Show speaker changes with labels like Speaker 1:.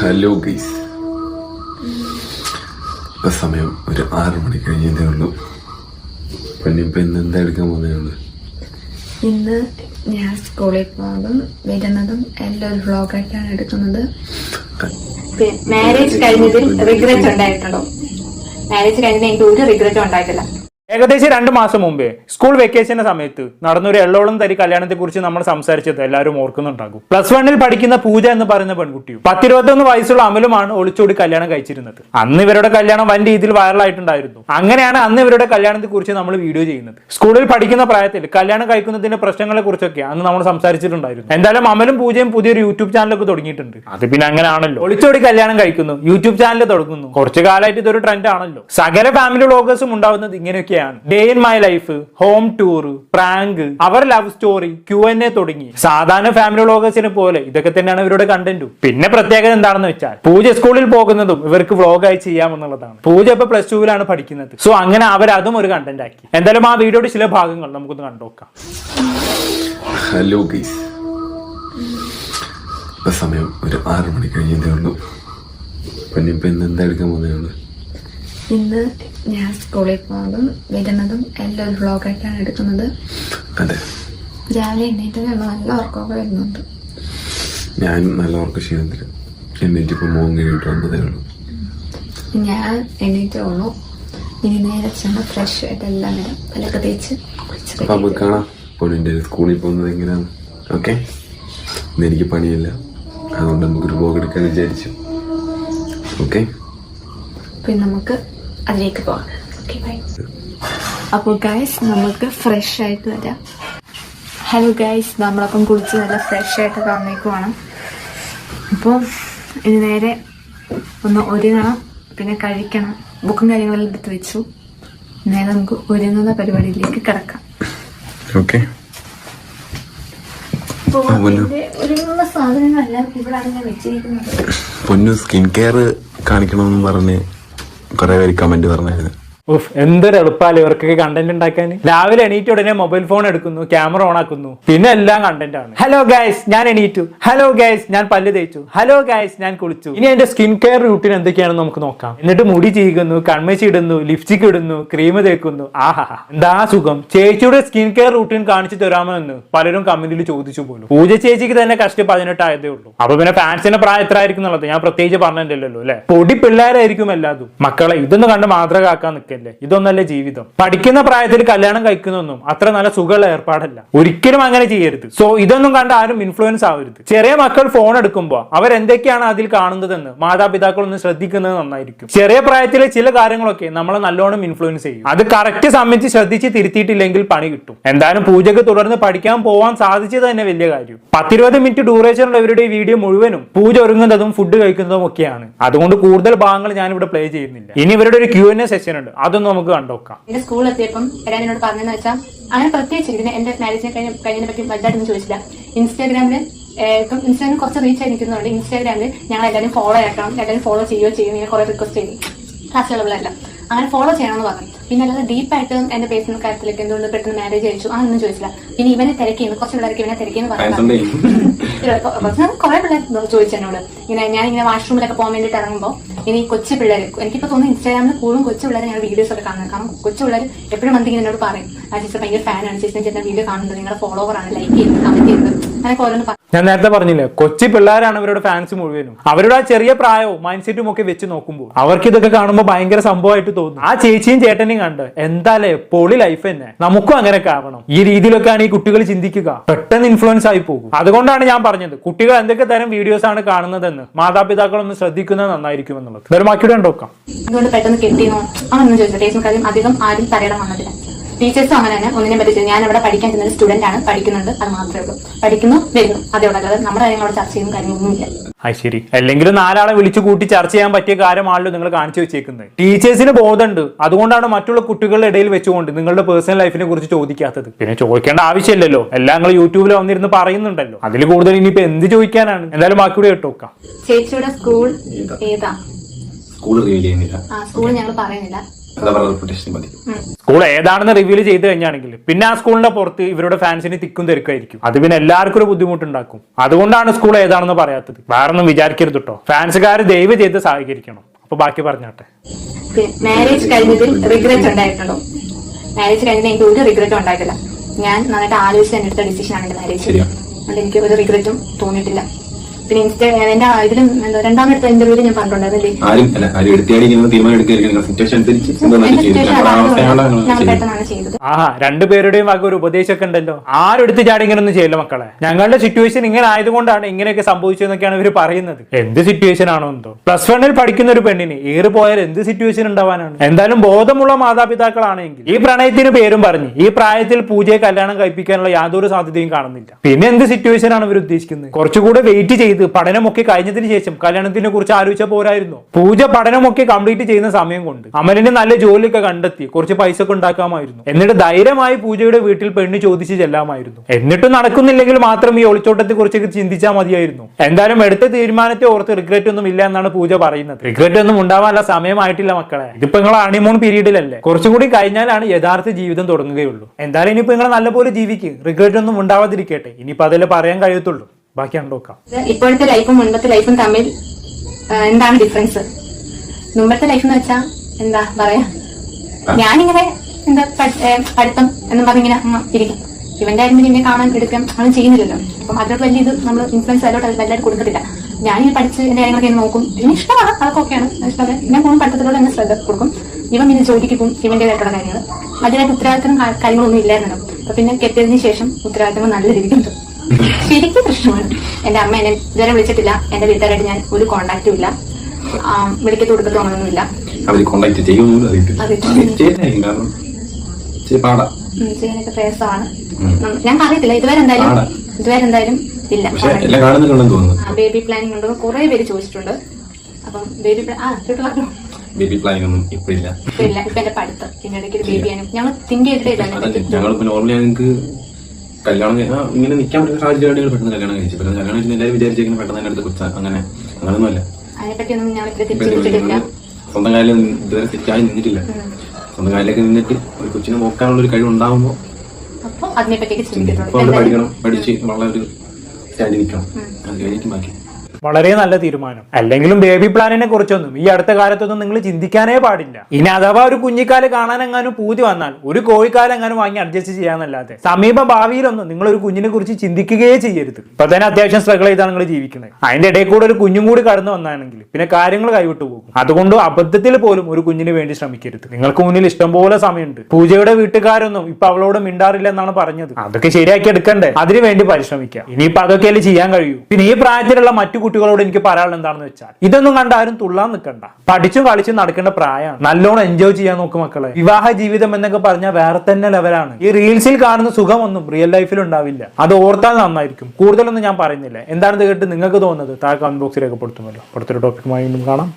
Speaker 1: Hello guys. ഇപ്പൊ സമയം ഒരു ആറ് മണി കഴിഞ്ഞതേ ഉള്ളൂ. പിന്നെ ഇന്ന് എന്താ എടുക്കാൻ പോകുന്നതാണ്
Speaker 2: ഇന്ന് ഞാൻ സ്കൂളിൽ പോകുന്നതും വരുന്നതും എല്ലാം ഒരു വ്ളോഗായിട്ടാണ് എടുക്കുന്നത്.
Speaker 3: മാരേജ് കഴിഞ്ഞതിൽ റിഗ്രറ്റ് ഉണ്ടായിട്ടുണ്ടോ? മാരേജ് കഴിഞ്ഞതിൽ എനിക്ക് ഒരു റിഗ്രറ്റും ഉണ്ടായിട്ടില്ല.
Speaker 4: ഏകദേശം രണ്ട് മാസം മുമ്പേ സ്കൂൾ വെക്കേഷന്റെ സമയത്ത് നടന്നൊരു എള്ളോളം തരി കല്യാണത്തെക്കുറിച്ച് നമ്മൾ സംസാരിച്ചത് എല്ലാവരും ഓർക്കുന്നുണ്ടാകും. പ്ലസ് വണ്ണിൽ പഠിക്കുന്ന പൂജ എന്ന് പറയുന്ന പെൺകുട്ടിയും പത്തിരുപത്തൊന്ന് വയസ്സുള്ള അമലുമാണ് ഒളിച്ചോടി കല്യാണം കഴിച്ചിരുന്നത്. അന്ന് ഇവരുടെ കല്യാണം വൻ രീതിയിൽ വൈറലായിട്ടുണ്ടായിരുന്നു അങ്ങനെയാണ് അന്ന് ഇവരുടെ കല്യാണത്തെക്കുറിച്ച് നമ്മൾ വീഡിയോ ചെയ്യുന്നത്. സ്കൂളിൽ പഠിക്കുന്ന പ്രായത്തിൽ കല്യാണം കഴിക്കുന്നതിന്റെ പ്രശ്നങ്ങളെ കുറിച്ചൊക്കെ അന്ന് നമ്മൾ സംസാരിച്ചിട്ടുണ്ടായിരുന്നു. എന്തായാലും അമലും പൂജയും പുതിയൊരു യൂട്യൂബ് ചാനലൊക്കെ തുടങ്ങിയിട്ടുണ്ട്. അത് പിന്നെ അങ്ങനെയാണല്ലോ. ഒളിച്ചോടി കല്യാണം കഴിക്കുന്നു യൂട്യൂബ് ചാനൽ തുടങ്ങുന്നു. കുറച്ചു കാലമായിട്ട് ഇതൊരു ട്രെൻഡ് ആണല്ലോ. സകല ഫാമിലി വ്ളോഗേഴ്സും ഉണ്ടാവുന്നത് ഇങ്ങനെയൊക്കെയാണ് day in my life home tour prank our love story Q N A തുടങ്ങി. സാധാരണ ഫാമിലി വ്ളോഗേഴ്സിനെ പോലെ ഇതൊക്കെ തന്നെയാണ് ഇവരുടെ കണ്ടന്റും പിന്നെ പ്രത്യേകത എന്താണെന്ന് വെച്ചാൽ പൂജ സ്കൂളിൽ പോകുന്നതും ഇവർക്ക് വ്ളോഗായി ചെയ്യാമെന്നുള്ളതാണ്. പൂജ ഇപ്പൊ പ്ലസ് ടുവിലാണ് പഠിക്കുന്നത്. സോ അങ്ങനെ അവർ അതും ഒരു കണ്ടന്റ് ആക്കി. എന്തായാലും ആ വീഡിയോയുടെ ചില ഭാഗങ്ങൾ നമുക്കൊന്ന് കണ്ടുനോക്കാം
Speaker 1: ഹലോ സമയം ഒരു ആറ് മണി കഴിഞ്ഞതേ ഉള്ളൂ. പിന്നെ ഇപ്പൊ ഇന്ന് എന്താ എടുക്കാൻ പോകുന്നതാണ്
Speaker 2: ഇന്ന് ഞാൻ സ്കൂളിൽ പോകുന്നതും വരുന്നതും എല്ലാം ഒരു വ്ളോഗായിട്ടാണ് എടുക്കുന്നത്.
Speaker 1: അതെ.
Speaker 2: രാവിലെ എണ്ണീറ്റ് നല്ല ഉറക്കമൊക്കെ വരുന്നുണ്ട്.
Speaker 1: ഞാൻ നല്ല ഉറക്ക ക്ഷീണത്തിൽ എണ്ണീറ്റ് ഇപ്പൊ മോൻ കഴിഞ്ഞിട്ട് വന്നതേ ഉള്ളൂ.
Speaker 2: ഞാൻ എണ്ണീറ്റ് ഉള്ളൂ. ഇനി നേരെ ചെന്ന് ഫ്രഷ് ആയിട്ട് എല്ലാം വരും. പല്ലൊക്കെ തേച്ച്
Speaker 1: അപ്പൊ നമുക്ക് കാണാം. പൊന്നിന്റെ സ്കൂളിൽ പോകുന്നത് എങ്ങനെയാണ്? ഓക്കെ. ഇന്ന് എനിക്ക് പണിയില്ല. അതുകൊണ്ട് നമുക്കൊരു ബ്ലോഗ് എടുക്കാൻ വിചാരിച്ചു. ഓക്കെ.
Speaker 2: പിന്നെ നമുക്ക് അതിലേക്ക് പോകാം ഓക്കെ ബൈ അപ്പോൾ ഗൈസ് നമുക്ക് ഫ്രഷ് ആയിട്ട് വരാം. ഹലോ ഗൈസ് നമ്മളപ്പം കുളിച്ച് നല്ല ഫ്രഷ് ആയിട്ട് പറഞ്ഞേക്കുവാണ് അപ്പോൾ ഇനി നേരെ ഒന്ന് ഒരുങ്ങണം പിന്നെ കഴിക്കണം. ബുക്കും കാര്യങ്ങളെല്ലാം എടുത്ത് വെച്ചു. നേരെ നമുക്ക് ഒരുങ്ങുന്ന പരിപാടിയിലേക്ക് കിടക്കാം.
Speaker 1: ഓക്കെ പൊന്നു. സ്കിൻ കെയർ കാണിക്കണമെന്ന് പറഞ്ഞ് കുറെ പേര് കമന്റ് പറഞ്ഞായിരുന്നു.
Speaker 4: ഉഫ് എന്തൊരു എളുപ്പമല്ലേ ഇവർക്കൊക്കെ കണ്ടന്റ് ഉണ്ടാക്കാൻ. രാവിലെ എണീറ്റ് ഉടനെ മൊബൈൽ ഫോൺ എടുക്കുന്നു ക്യാമറ ഓൺ ആക്കുന്നു. പിന്നെ എല്ലാം കണ്ടന്റ് ആണ്. ഹലോ ഗൈസ് ഞാൻ എണീറ്റു. ഹലോ ഗൈസ് ഞാൻ പല്ല് തേച്ചു. ഹലോ ഗൈസ് ഞാൻ കുളിച്ചു. ഇനി എന്റെ സ്കിൻ കെയർ റൂട്ടീൻ എന്തൊക്കെയാണെന്ന് നമുക്ക് നോക്കാം. എന്നിട്ട് മുടി ചീകുന്നു കൺമശി ഇടുന്നു ലിപ്സ്റ്റിക് ഇടുന്നു ക്രീം തേക്കുന്നു. ആഹാ എന്താ സുഖം? ചേച്ചിയുടെ സ്കിൻ കെയർ റൂട്ടീൻ കാണിച്ചു തരാമോ എന്ന് പലരും കമന്റിൽ ചോദിച്ചു പോലും. പൂജ ചേച്ചിക്ക് തന്നെ കഷ്ടി പതിനെട്ടായതേ ഉള്ളൂ. അപ്പൊ പിന്നെ ഫാൻസിന്റെ പ്രായം എത്ര ആയിരിക്കും എന്നുള്ളത് ഞാൻ പ്രത്യേകിച്ച് പറഞ്ഞില്ലല്ലോ അല്ലെ? പൊടി പിള്ളേരായിരിക്കും എല്ലാതും. മക്കളെ ഇതൊന്നും കണ്ട് മാതൃകാക്കാൻ നിൽക്കല്ലേ ഇതൊന്നല്ല ജീവിതം? പഠിക്കുന്ന പ്രായത്തിൽ കല്യാണം കഴിക്കുന്നൊന്നും അത്ര നല്ല സുഖമുള്ള ഏർപ്പാടല്ല. ഒരിക്കലും അങ്ങനെ ചെയ്യരുത്. സോ ഇതൊന്നും കണ്ട് ആരും ഇൻഫ്ലുവൻസ് ആവരുത്. ചെറിയ മക്കൾ ഫോൺ എടുക്കുമ്പോൾ അവരെന്തൊക്കെയാണ് അതിൽ കാണുന്നതെന്ന് മാതാപിതാക്കൾ ഒന്ന് ശ്രദ്ധിക്കുന്നത് നന്നായിരിക്കും. ചെറിയ പ്രായത്തിലെ ചില കാര്യങ്ങളൊക്കെ നമ്മളെ നല്ലോണം ഇൻഫ്ലുവൻസ് ചെയ്യും. അത് കറക്റ്റ് സമയത്ത് ശ്രദ്ധിച്ച് തിരുത്തിയിട്ടില്ലെങ്കിൽ പണി കിട്ടും. എന്തായാലും പൂജക്ക് തുടർന്ന് പഠിക്കാൻ പോവാൻ സാധിച്ചത് തന്നെ വലിയ കാര്യം. പത്തിരുപത് മിനിറ്റ് ഡ്യൂറേഷൻ ഉള്ളവരുടെ ഈ വീഡിയോ മുഴുവനും പൂജ ഒരുങ്ങുന്നതും ഫുഡ് കഴിക്കുന്നതും ഒക്കെയാണ്. അതുകൊണ്ട് കൂടുതൽ ഭാഗങ്ങൾ ഞാൻ ഇവിടെ പ്ലേ ചെയ്യുന്നില്ല. ഇനി ഇവരുടെ ഒരു ക്യൂ എൻ എ സെഷൻ ഉണ്ട്. അതൊന്നും നമുക്ക് കണ്ടോക്കാം
Speaker 3: എന്റെ സ്കൂളിൽ എത്തിയപ്പം എല്ലാവരും എന്നോട് പറഞ്ഞെന്ന് വെച്ചാൽ അങ്ങനെ പ്രത്യേകിച്ച് ഇതിന് എന്റെ മാരേജിനെ കഴിഞ്ഞ കഴിഞ്ഞതിനെ പറ്റി വലുതായിട്ടൊന്നും ചോദിച്ചില്ല. ഇൻസ്റ്റാഗ്രാമിൽ ഏഹ് ഇപ്പം ഇൻസ്റ്റാഗ്രാമിൽ കുറച്ച് റീച്ച് ആയി നിൽക്കുന്നുണ്ട്. ഇൻസ്റ്റാഗ്രാമിൽ ഞങ്ങൾ എല്ലാവരും ഫോളോ ആക്കണം എല്ലാവരും ഫോളോ ചെയ്യുകയോ ചെയ്യും ഇങ്ങനെ കുറെ റിക്വസ്റ്റ് ചെയ്യും ക്ലാസ്സുകളിലെല്ലാം അങ്ങനെ ഫോളോ ചെയ്യണമെന്ന് പറഞ്ഞു. പിന്നെ അല്ലാതെ ഡീപ്പായിട്ട് എന്റെ പേഴ്സണൽ കാര്യത്തിലേക്ക് എന്തുകൊണ്ട് പെട്ടെന്ന് മാരേജ് അയച്ചു ഒന്നും ചോദിച്ചില്ല. പിന്നെ ഇവനെ തിരക്കിയെന്ന് കുറച്ച് പിള്ളേർക്ക് ഇവനെ തിരക്കിയെന്ന് പറഞ്ഞു കുറച്ച് കുറെ പിള്ളേർ ചോദിച്ചു എന്നോട്. ഇങ്ങനെ ഞാൻ ഇങ്ങനെ വാഷ്റൂമിലൊക്കെ പോകാൻ വേണ്ടിയിട്ട് ഇറങ്ങുമ്പോൾ ഇനി കൊച്ചു പിള്ളേർ എനിക്കിപ്പോ തോന്നുന്നു ഇൻസ്റ്റാഗ്രാമിൽ കൂടുതലും കൊച്ചു പിള്ളേർ ഞാൻ വീഡിയോസ് ഒക്കെ കാണുന്നത്. കാരണം കൊച്ചു പിള്ളേർ എപ്പോഴും വന്നിങ്ങനെ എന്നോട് പറയും ആ ചേച്ചി ഭയങ്കര ഫാനാണ് ചേച്ചി ചേട്ടൻ വീഡിയോ കാണുന്നത് നിങ്ങളുടെ ആണ്. ലൈക്ക് ചെയ്യുന്നത് കമന്റ് ചെയ്യുന്നത് അങ്ങനെയൊക്കെ ഓരോന്ന്
Speaker 4: ഞാൻ നേരത്തെ പറഞ്ഞില്ലേ കൊച്ചി പിള്ളേരാണ് അവരുടെ ഫാൻസ് മുഴുവനും. അവരുടെ ആ ചെറിയ പ്രായവും മൈൻഡ് സെറ്റും ഒക്കെ വെച്ച് നോക്കുമ്പോൾ അവർക്ക് ഇതൊക്കെ കാണുമ്പോൾ ഭയങ്കര സംഭവമായിട്ട് തോന്നും. ആ ചേച്ചിയും ചേട്ടനെയും കണ്ട് എന്താലേ പൊളി ലൈഫ് തന്നെ. നമുക്കും അങ്ങനെ ആവണം. ഈ രീതിയിലൊക്കെയാണ് ഈ കുട്ടികൾ ചിന്തിക്കുക. പെട്ടെന്ന് ഇൻഫ്ലുവൻസ് ആയി പോകും. അതുകൊണ്ടാണ് ഞാൻ പറഞ്ഞത് കുട്ടികൾ എന്തൊക്കെ തരം വീഡിയോസ് ആണ് കാണുന്നതെന്ന് മാതാപിതാക്കൾ ഒന്ന് ശ്രദ്ധിക്കുന്നത് നന്നായിരിക്കും എന്നുള്ളത് ഇതൊരു ബാക്കിയുടെ കണ്ടോക്കാം
Speaker 3: എന്തുകൊണ്ട് പെട്ടെന്ന് കെട്ടിയെന്നോ? അങ്ങനൊന്നും ചോദിച്ചില്ല ടീച്ചർ കാര്യം അധികം ആരും തരയിടാൻ വന്നിട്ടില്ല. ടീച്ചേഴ്സും അങ്ങനെ തന്നെ ഒന്നിനെ പറ്റി ഞാൻ അവിടെ പഠിക്കാൻ ചെന്ന സ്റ്റുഡന്റ് ആണ്. പഠിക്കുന്നുണ്ട്. അത് മാത്രമേ ഉള്ളൂ. പഠിക്കുന്നു വരുന്നു. അതേ ഉള്ളൂ. അല്ലാതെ നമ്മുടെ കാര്യങ്ങളോട് ചർച്ച ചെയ്യും കാര്യങ്ങളൊന്നുമില്ല
Speaker 4: അത് ശരി. അല്ലെങ്കിലും നാലാളെ വിളിച്ചു കൂട്ടി ചർച്ച ചെയ്യാൻ പറ്റിയ കാര്യമാണല്ലോ നിങ്ങൾ കാണിച്ചു വെച്ചേക്കുന്നത്. ടീച്ചേഴ്സിന് ബോധമുണ്ട്. അതുകൊണ്ടാണ് മറ്റുള്ള കുട്ടികളുടെ ഇടയിൽ വെച്ചുകൊണ്ട് നിങ്ങളുടെ പേഴ്സണൽ ലൈഫിനെ കുറിച്ച് ചോദിക്കാത്തത്. പിന്നെ ചോദിക്കേണ്ട ആവശ്യമില്ലല്ലോ. എല്ലാം നിങ്ങൾ യൂട്യൂബിൽ വന്നിരുന്ന് പറയുന്നുണ്ടല്ലോ. അതിൽ കൂടുതൽ ഇനിയിപ്പോ എന്ത് ചോദിക്കാനാണ്? എന്തായാലും ബാക്കിയുടെ കേട്ടോക്കാം.
Speaker 3: ചേച്ചിയുടെ സ്കൂൾ ഏതാ?
Speaker 1: സ്കൂൾ റിവീൽ ചെയ്യുന്നില്ല.
Speaker 3: ആ സ്കൂൾ ഞങ്ങൾ പറയുന്നില്ല.
Speaker 4: സ്കൂൾ ഏതാണെന്ന് റിവീൽ ചെയ്ത് കഴിഞ്ഞാണെങ്കിൽ പിന്നെ ആ സ്കൂളിന്റെ പുറത്ത് ഇവരുടെ ഫാൻസിന് തിക്കും തിരക്കായിരിക്കും അത് പിന്നെ എല്ലാവർക്കും ഒരു ബുദ്ധിമുട്ടുണ്ടാക്കും. അതുകൊണ്ടാണ് സ്കൂൾ ഏതാണെന്ന് പറയാത്തത്. വേറൊന്നും വിചാരിക്കരുത് കേട്ടോ ഫാൻസുകാർ ദയവ് ചെയ്ത് സഹകരിക്കണം. അപ്പൊ ബാക്കി പറഞ്ഞാട്ടെ.
Speaker 3: മാരേജ് കഴിഞ്ഞതിൽ റിഗ്രറ്റ് ഉണ്ടായിട്ടുണ്ടോ? മാരേജ് കഴിഞ്ഞതിൽ എനിക്ക് ഒരു റിഗ്രറ്റും ഉണ്ടായിട്ടില്ല. ഞാൻ നന്നായിട്ട് ആലോചിച്ച് തന്നെ എടുത്ത ഡിസിഷൻ ആണ് മാരേജ്
Speaker 1: ശരിയാ.
Speaker 3: അതുകൊണ്ട് എനിക്ക് ഒരു റിഗ്രറ്റും തോന്നിയിട്ടില്ല. പിന്നെ ഇൻസ്റ്റ എന്റെ ഇതിലും എന്താ രണ്ടാമത്തെ ഇന്റർവ്യൂവിൽ ഞാൻ പറഞ്ഞിട്ടുണ്ടായിരുന്നില്ലേ?
Speaker 1: ആരും അല്ല ആരും എടുത്തിയാടിക്കുന്നത് തീരുമാനം എടുക്കുകയായിരിക്കും സിറ്റുവേഷൻ അനുസരിച്ച് ചെയ്തത്.
Speaker 3: പെട്ടെന്നാണ്
Speaker 4: രണ്ടുപേരുടെയും വക ഒരു ഉപദേശമൊക്കെ ഉണ്ടല്ലോ. ആരും എടുത്ത് ചാടി ഇങ്ങനൊന്നും ചെയ്യല്ലോ മക്കളെ. ഞങ്ങളുടെ സിറ്റുവേഷൻ ഇങ്ങനെ ആയതുകൊണ്ടാണ് ഇങ്ങനെയൊക്കെ സംഭവിച്ചതെന്നൊക്കെയാണ് ഇവർ പറയുന്നത്. എന്ത് സിറ്റുവേഷൻ ആണോ എന്തോ. പ്ലസ് വണ്ണിൽ പഠിക്കുന്ന ഒരു പെണ്ണിന് ഏറ് പോയാൽ എന്ത് സിറ്റുവേഷൻ ഉണ്ടാവാനാണ്? എന്തായാലും ബോധമുള്ള മാതാപിതാക്കളാണെങ്കിൽ ഈ പ്രണയത്തിന് പേരും പറഞ്ഞ് ഈ പ്രായത്തിൽ പൂജയെ കല്യാണം കഴിപ്പിക്കാനുള്ള യാതൊരു സാധ്യതയും കാണുന്നില്ല. പിന്നെ എന്ത് സിറ്റുവേഷൻ ആണ് ഇവർ ഉദ്ദേശിക്കുന്നത്? കുറച്ചുകൂടെ വെയിറ്റ് ചെയ്ത് പഠനമൊക്കെ കഴിഞ്ഞതിന് ശേഷം കല്യാണത്തിനെ കുറിച്ച് ആലോചിച്ച പോരായിരുന്നു. പൂജ പഠനമൊക്കെ കംപ്ലീറ്റ് ചെയ്യുന്ന സമയം കൊണ്ട് അമലിന് നല്ല ജോലിയൊക്കെ കണ്ടെത്തി കുറച്ച് പൈസ ഒക്കെ ഉണ്ടാക്കാമായിരുന്നു. എന്നിട്ട് ധൈര്യമായി പൂജയുടെ വീട്ടിൽ പെണ്ണ് ചോദിച്ചു ചെല്ലാമായിരുന്നു. എന്നിട്ടും നടക്കുന്നില്ലെങ്കിൽ മാത്രം ഈ ഒളിച്ചോട്ടത്തെ കുറിച്ചൊക്കെ ചിന്തിച്ചാൽ മതിയായിരുന്നു. എന്തായാലും എടുത്ത തീരുമാനത്തെ ഓർത്ത് റിഗ്രറ്റ് ഒന്നും ഇല്ല എന്നാണ് പൂജ പറയുന്നത്. റിഗ്രറ്റ് ഒന്നും ഉണ്ടാവാനുള്ള സമയമായിട്ടില്ല മക്കളെ. ഇതിപ്പോ നിങ്ങൾ അണിമൂൺ പീരീഡിലല്ലേ കുറച്ചുകൂടി കഴിഞ്ഞാലാണ് യഥാർത്ഥ ജീവിതം തുടങ്ങുകയുള്ളൂ. എന്തായാലും ഇനിയിപ്പോ നിങ്ങൾ നല്ലപോലെ ജീവിക്കും. റിഗ്രറ്റ് ഒന്നും ഉണ്ടാവാതിരിക്കട്ടെ. ഇനിയിപ്പോ അതിൽ പറയാൻ കഴിയത്തുള്ളൂ. ബാക്കി
Speaker 3: ഇത് ഇപ്പോഴത്തെ ലൈഫും മുൻപത്തെ ലൈഫും തമ്മിൽ എന്താണ് ഡിഫറൻസ് മുമ്പത്തെ ലൈഫ് എന്ന് വെച്ചാ എന്താ പറയാ? ഞാനിങ്ങനെ എന്താ പഠിത്തം എന്ന് പറഞ്ഞിങ്ങനെ ഇരിക്കും. ഇവന്റെ ആയിരുന്നു പിന്നെ കാണാൻ എടുക്കാൻ അങ്ങനെ ചെയ്യുന്നില്ലല്ലോ. അപ്പം അതിനോട് വലിയ ഇത് നമ്മൾ ഇൻഫ്ലുവൻസ് അതിലോട്ട് വലുതായിട്ട് കൊടുക്കത്തില്ല. ഞാനിങ്ങനെ പഠിച്ച് എന്റെ കാര്യങ്ങളൊക്കെ നോക്കും. ഇതിന് ഇഷ്ടമാണ് അതൊക്കെ ഓക്കെയാണ് ഇഷ്ടമല്ല ഞാൻ പോകും പഠിത്തത്തിലൂടെ തന്നെ ശ്രദ്ധ കൊടുക്കും. ഇവൻ പിന്നെ ജോലിക്ക് പോകും ഇവന്റേതായിട്ടുള്ള കാര്യങ്ങൾ അതിനായിട്ട് ഉത്തരവാദിത്തം കാര്യങ്ങളൊന്നും ഇല്ലായിരുന്നല്ലോ. അപ്പൊ പിന്നെ കെട്ടിയതിന് ശേഷം ഉത്തരവാദിത്തങ്ങൾ നല്ല രീതിക്ക് ഉണ്ട് ശരിക്കും പ്രശ്നമാണ്. എന്റെ അമ്മ എന്നെ ഇതുവരെ വിളിച്ചിട്ടില്ല. എന്റെ വീട്ടുകാരായിട്ട് ഞാൻ ഒരു കോണ്ടാക്റ്റും ഇല്ല. വിളിക്കത്ത് തോന്നുന്നില്ല
Speaker 1: അവർ കോണ്ടാക്ട് ചെയ്യുമെന്നും അറിയത്തില്ല. കാരണം
Speaker 3: ചെയ്യാനൊക്കെ പ്രയാസമാണ്. അറിയത്തില്ല. ഇതുവരെ എന്തായാലും ഇതുവരെ എന്തായാലും ഇല്ല. ബേബി പ്ലാനിങ് ഉണ്ടോ? കുറെ പേര് ചോദിച്ചിട്ടുണ്ട്. അപ്പം ബേബി
Speaker 1: ബേബി പ്ലാനിങ് ഒന്നും ഇപ്പൊ ഇല്ല.
Speaker 3: ഇപ്പൊ എന്റെ പഠിത്തം. പിന്നെ ഇടയ്ക്ക് ബേബിയാണ് ഞങ്ങൾ തിങ്ക് ചെയ്തിട്ടേ
Speaker 1: ഞങ്ങൾ നോർമലി ഞങ്ങൾക്ക് കല്യാണം ഇങ്ങനെ നിൽക്കാൻ പറ്റുന്ന സാഹചര്യമായിട്ട് പെട്ടെന്ന് കല്യാണം കഴിച്ചു. പിന്നെ കല്യാണം കഴിച്ചു എല്ലാവരും വിചാരിച്ചേക്കുന്നത് പെട്ടെന്ന് എന്റെ അടുത്ത് കുറിച്ച് അങ്ങനെ അങ്ങനെയൊന്നുമല്ല സ്വന്തം കാലിൽ ഇതുവരെ സെറ്റായി നിന്നിട്ടില്ല. സ്വന്തം കാലിലൊക്കെ നിന്നിട്ട് ഒരു കൊച്ചിനെ നോക്കാനുള്ള ഒരു കഴിവ് ഇപ്പൊ പഠിക്കണം പഠിച്ച് വളരെ ഒരു സ്റ്റാൻഡിൽ നിൽക്കണം. അത് കഴിഞ്ഞിട്ട് ബാക്കി
Speaker 4: വളരെ നല്ല തീരുമാനം. അല്ലെങ്കിലും ബേബി പ്ലാനിനെ കുറിച്ചൊന്നും ഈ അടുത്ത കാലത്തൊന്നും നിങ്ങൾ ചിന്തിക്കാനേ പാടില്ല. ഇനി അഥവാ ഒരു കുഞ്ഞിക്കാൽ കാണാനെങ്ങാനും പൂതി വന്നാൽ ഒരു കോഴിക്കാലെങ്ങാനും വാങ്ങി അഡ്ജസ്റ്റ് ചെയ്യാന്നല്ലാതെ സമീപ ഭാവിയിലൊന്നും നിങ്ങൾ ഒരു കുഞ്ഞിനെ കുറിച്ച് ചിന്തിക്കുകയേ ചെയ്യരുത്. ഇപ്പൊ തന്നെ അത്യാവശ്യം സ്ട്രഗിൾ ചെയ്താണ് നിങ്ങൾ ജീവിക്കുന്നത്. അതിന്റെ ഇടയിൽ കൂടെ ഒരു കുഞ്ഞും കൂടി കടന്നു വന്നാണെങ്കിൽ പിന്നെ കാര്യങ്ങൾ കൈവിട്ടു പോകും. അതുകൊണ്ട് അബദ്ധത്തിൽ പോലും ഒരു കുഞ്ഞിന് വേണ്ടി ശ്രമിക്കരുത്. നിങ്ങൾക്ക് മുന്നിൽ ഇഷ്ടംപോലെ സമയമുണ്ട്. പൂജയുടെ വീട്ടുകാരൊന്നും ഇപ്പൊ അവളോട് മിണ്ടാറില്ല എന്നാണ് പറഞ്ഞത്. അതൊക്കെ ശരിയാക്കി എടുക്കണ്ടേ? അതിനു വേണ്ടി പരിശ്രമിക്കാം. ഇനിയിപ്പോ അതൊക്കെ ചെയ്യാൻ കഴിയൂ. പിന്നെ ഈ പ്രായത്തിലുള്ള മറ്റു കുട്ടികളോട് എനിക്ക് പറയാനുള്ളത് എന്താണെന്ന് വെച്ചാൽ ഇതൊന്നും കണ്ട ആരും തുള്ളാൻ നിൽക്കണ്ട. പഠിച്ചും കളിച്ചും നടക്കേണ്ട പ്രായമാണ്. നല്ലോണം എൻജോയ് ചെയ്യാൻ നോക്കും മക്കളെ. വിവാഹ ജീവിതം എന്നൊക്കെ പറഞ്ഞാൽ വേറെ തന്നെ ലെവലാണ് ഈ റീൽസിൽ കാണുന്ന സുഖമൊന്നും റിയൽ ലൈഫിൽ ഉണ്ടാവില്ല. അത് ഓർത്താൽ നന്നായിരിക്കും. കൂടുതലൊന്നും ഞാൻ പറയുന്നില്ല. എന്താണെന്ന് കേട്ട് നിങ്ങൾക്ക് തോന്നുന്നത് താഴെ കമന്റ് ബോക്സിൽ രേഖപ്പെടുത്തുമല്ലോ. അടുത്തൊരു ടോപ്പിക്കുമായി വീണ്ടും കാണാം.